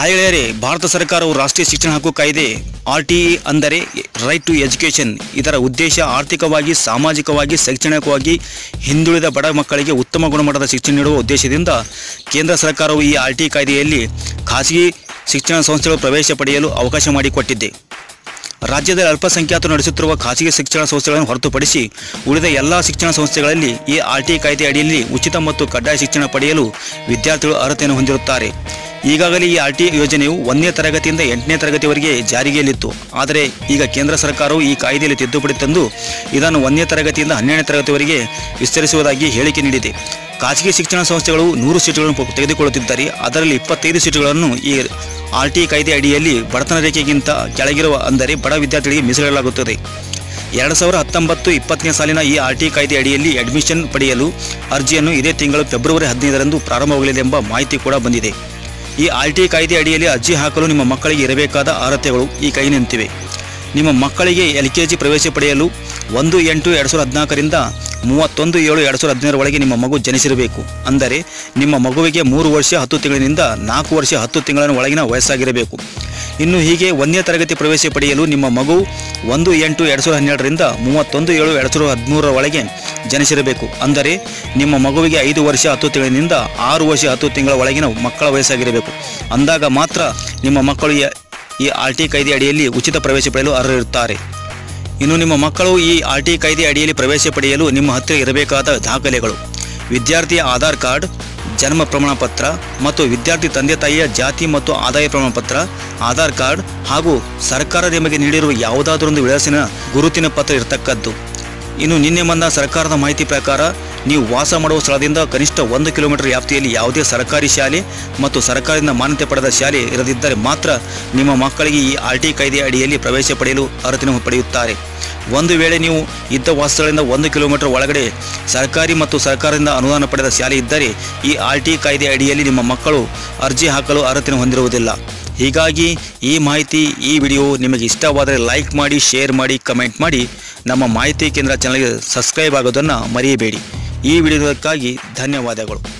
Hi Bharat ಸರ್ಕಾರವು ರಾಷ್ಟ್ರೀಯ ಶಿಕ್ಷಣ ಹಕ್ಕು ಕಾಯ್ದೆ, ಆರ್ ಟಿ ಅಂದರೆ ರೈಟ್ ಟು ಎಜುಕೇಷನ್ ಇದರ ಉದ್ದೇಶ ಆರ್ಥಿಕವಾಗಿ, ಸಾಮಾಜಿಕವಾಗಿ, ಶೈಕ್ಷಣಿಕವಾಗಿ ಹಿಂದುಳಿದ ಬಡ ಮಕ್ಕಳಿಗೆ ಉತ್ತಮ ಗುಣಮಟ್ಟದ ಶಿಕ್ಷಣ ನೀಡುವ ಉದ್ದೇಶದಿಂದ ಕೇಂದ್ರ ಸರ್ಕಾರವು ಈ ಆರ್ ಟಿ ಕಾಯ್ದೆಯಲ್ಲಿ ಖಾಸಗಿ ಶಿಕ್ಷಣ ಸಂಸ್ಥೆಗಳು ಪ್ರವೇಶ ಪಡೆಯಲು ಅವಕಾಶ ಮಾಡಿಕೊಟ್ಟಿದೆ. ರಾಜ್ಯದಲ್ಲಿ ಅಲ್ಪಸಂಖ್ಯಾತರು ನಡೆಸುತ್ತಿರುವ ಖಾಸಗಿ ಶಿಕ್ಷಣ ಸಂಸ್ಥೆಗಳನ್ನು ಹೊರತುಪಡಿಸಿ ಉಳಿದ ಎಲ್ಲ ಶಿಕ್ಷಣ ಸಂಸ್ಥೆಗಳಲ್ಲಿ ಈ ಆರ್ ಟಿ ಕಾಯ್ದೆ ಅಡಿಯಲ್ಲಿ ಉಚಿತ ಮತ್ತು ಕಡ್ಡಾಯ ಶಿಕ್ಷಣ ಪಡೆಯಲು ವಿದ್ಯಾರ್ಥಿಗಳು ಅರ್ಹತೆಯನ್ನು ಹೊಂದಿರುತ್ತಾರೆ. ಈಗಾಗಲೇ ಈ ಆರ್ ಟಿ ಯೋಜನೆಯು ಒಂದನೇ ತರಗತಿಯಿಂದ ಎಂಟನೇ ತರಗತಿವರೆಗೆ ಜಾರಿಗೆಯಲ್ಲಿತ್ತು. ಆದರೆ ಈಗ ಕೇಂದ್ರ ಸರ್ಕಾರವು ಈ ಕಾಯ್ದೆಯಲ್ಲಿ ತಿದ್ದುಪಡಿ ತಂದು ಇದನ್ನು ಒಂದನೇ ತರಗತಿಯಿಂದ ಹನ್ನೆರಡನೇ ತರಗತಿವರೆಗೆ ವಿಸ್ತರಿಸುವುದಾಗಿ ಹೇಳಿಕೆ ನೀಡಿದೆ. ಖಾಸಗಿ ಶಿಕ್ಷಣ ಸಂಸ್ಥೆಗಳು ನೂರು ಸೀಟುಗಳನ್ನು ತೆಗೆದುಕೊಳ್ಳುತ್ತಿದ್ದಾರೆ ತೆಗೆದುಕೊಳ್ಳುತ್ತಿದ್ದರೆ. ಅದರಲ್ಲಿ ಇಪ್ಪತ್ತೈದು ಸೀಟುಗಳನ್ನು ಈ ಆರ್ ಟಿ ಕಾಯ್ದೆ ಅಡಿಯಲ್ಲಿ ಬಡತನ ರೇಖೆಗಿಂತ ಕೆಳಗಿರುವ, ಅಂದರೆ ಬಡ ವಿದ್ಯಾರ್ಥಿಗಳಿಗೆ ಮೀಸಲಿಡಲಾಗುತ್ತದೆ. ಎರಡು ಸಾವಿರ ಹತ್ತೊಂಬತ್ತು ಇಪ್ಪತ್ತನೇ ಸಾಲಿನ ಈ ಆರ್ ಟಿ ಕಾಯ್ದೆ ಅಡಿಯಲ್ಲಿ ಅಡ್ಮಿಷನ್ ಪಡೆಯಲು ಅರ್ಜಿಯನ್ನು ಇದೇ ತಿಂಗಳು ಫೆಬ್ರವರಿ ಹದಿನೈದರಂದು ಪ್ರಾರಂಭವಾಗಲಿದೆ ಎಂಬ ಮಾಹಿತಿ ಕೂಡ ಬಂದಿದೆ. ಈ ಆರ್ ಟಿ ಕಾಯ್ದೆ ಅಡಿಯಲ್ಲಿ ಅರ್ಜಿ ಹಾಕಲು ನಿಮ್ಮ ಮಕ್ಕಳಿಗೆ ಇರಬೇಕಾದ ಅರ್ಹತೆಗಳು ಈ ಕೈ ನಿಂತಿವೆ. ನಿಮ್ಮ ಮಕ್ಕಳಿಗೆ ಎಲ್ ಕೆ ಜಿ ಪ್ರವೇಶ ಪಡೆಯಲು ಒಂದು ಎಂಟು ಎರಡು ಸಾವಿರದ ಹದಿನಾಲ್ಕರಿಂದ ಮೂವತ್ತೊಂದು ಏಳು ಎರಡು ಸಾವಿರದ ಹದಿನೈದರ ಒಳಗೆ ನಿಮ್ಮ ಮಗು ಜನಿಸಿರಬೇಕು. ಅಂದರೆ ನಿಮ್ಮ ಮಗುವಿಗೆ ಮೂರು ವರ್ಷ ಹತ್ತು ತಿಂಗಳಿನಿಂದ ನಾಲ್ಕು ವರ್ಷ ಹತ್ತು ತಿಂಗಳ ಒಳಗಿನ ವಯಸ್ಸಾಗಿರಬೇಕು. ಇನ್ನು ಹೀಗೆ ಒಂದನೇ ತರಗತಿ ಪ್ರವೇಶ ಪಡೆಯಲು ನಿಮ್ಮ ಮಗು ಒಂದು ಎಂಟು ಎರಡು ಸಾವಿರದ ಹನ್ನೆರಡರಿಂದ ಮೂವತ್ತೊಂದು ಏಳು ಎರಡು ಸಾವಿರದ ಹದಿಮೂರರ ಒಳಗೆ ಜನಿಸಿರಬೇಕು. ಅಂದರೆ ನಿಮ್ಮ ಮಗುವಿಗೆ ಐದು ವರ್ಷ ಹತ್ತು ತಿಂಗಳಿನಿಂದ ಆರು ವರ್ಷ ಹತ್ತು ತಿಂಗಳ ಒಳಗಿನ ಮಕ್ಕಳ ವಯಸ್ಸಾಗಿರಬೇಕು. ಅಂದಾಗ ಮಾತ್ರ ನಿಮ್ಮ ಮಕ್ಕಳು ಈ- ಆರ್ ಟಿ ಕಾಯ್ದೆ ಅಡಿಯಲ್ಲಿ ಉಚಿತ ಪ್ರವೇಶ ಪಡೆಯಲು ಅರ್ಹರಿರುತ್ತಾರೆ. ಇನ್ನು ನಿಮ್ಮ ಮಕ್ಕಳು ಈ ಆರ್ ಟಿ ಕಾಯ್ದೆ ಅಡಿಯಲ್ಲಿ ಪ್ರವೇಶ ಪಡೆಯಲು ನಿಮ್ಮ ಹತ್ತಿರ ಇರಬೇಕಾದ ದಾಖಲೆಗಳು. ವಿದ್ಯಾರ್ಥಿಯ ಆಧಾರ್ ಕಾರ್ಡ್ ಜನ್ಮ ಪ್ರಮಾಣ ಪತ್ರ ಮತ್ತು ವಿದ್ಯಾರ್ಥಿ ತಂದೆ ತಾಯಿಯ ಜಾತಿ ಮತ್ತು ಆದಾಯ ಪ್ರಮಾಣ ಪತ್ರ ಆಧಾರ್ ಕಾರ್ಡ್ ಹಾಗೂ ಸರ್ಕಾರ ನಿಮಗೆ ನೀಡಿರುವ ಯಾವುದಾದರೊಂದು ವಿಳಾಸಿನ ಗುರುತಿನ ಪತ್ರ ಇರತಕ್ಕದ್ದು. ಇನ್ನು ನಿನ್ನೆ ಬಂದ ಸರ್ಕಾರದ ಮಾಹಿತಿ ಪ್ರಕಾರ ನೀವು ವಾಸ ಮಾಡುವ ಸ್ಥಳದಿಂದ ಕನಿಷ್ಠ ಒಂದು ಕಿಲೋಮೀಟರ್ ವ್ಯಾಪ್ತಿಯಲ್ಲಿ ಯಾವುದೇ ಸರ್ಕಾರಿ ಶಾಲೆ ಮತ್ತು ಸರ್ಕಾರದಿಂದ ಮಾನ್ಯತೆ ಪಡೆದ ಶಾಲೆ ಇರದಿದ್ದರೆ ಮಾತ್ರ ನಿಮ್ಮ ಮಕ್ಕಳಿಗೆ ಈ ಆರ್ ಟಿ ಕಾಯ್ದೆ ಅಡಿಯಲ್ಲಿ ಪ್ರವೇಶ ಪಡೆಯಲು ಅರ್ಹತೆಯನ್ನು ಪಡೆಯುತ್ತಾರೆ. ಒಂದು ವೇಳೆ ನೀವು ಇದ್ದ ವಾಸಗಳಿಂದ ಒಂದು ಕಿಲೋಮೀಟರ್ ಒಳಗಡೆ ಸರ್ಕಾರಿ ಮತ್ತು ಸರ್ಕಾರದಿಂದ ಅನುದಾನ ಪಡೆದ ಶಾಲೆ ಇದ್ದರೆ ಈ ಆರ್ ಟಿ ಕಾಯ್ದೆ ಅಡಿಯಲ್ಲಿ ನಿಮ್ಮ ಮಕ್ಕಳು ಅರ್ಜಿ ಹಾಕಲು ಅರ್ಹತೆಯನ್ನು ಹೊಂದಿರುವುದಿಲ್ಲ. ಹೀಗಾಗಿ ಈ ಮಾಹಿತಿ, ಈ ವಿಡಿಯೋ ನಿಮಗೆ ಇಷ್ಟವಾದರೆ ಲೈಕ್ ಮಾಡಿ, ಶೇರ್ ಮಾಡಿ, ಕಮೆಂಟ್ ಮಾಡಿ. ನಮ್ಮ ಮಾಹಿತಿ ಕೇಂದ್ರ ಚಾನಲ್ಗೆ ಸಬ್ಸ್ಕ್ರೈಬ್ ಆಗೋದನ್ನು ಮರೆಯಬೇಡಿ. ಈ ವಿಡಿಯೋದಕ್ಕಾಗಿ ಧನ್ಯವಾದಗಳು.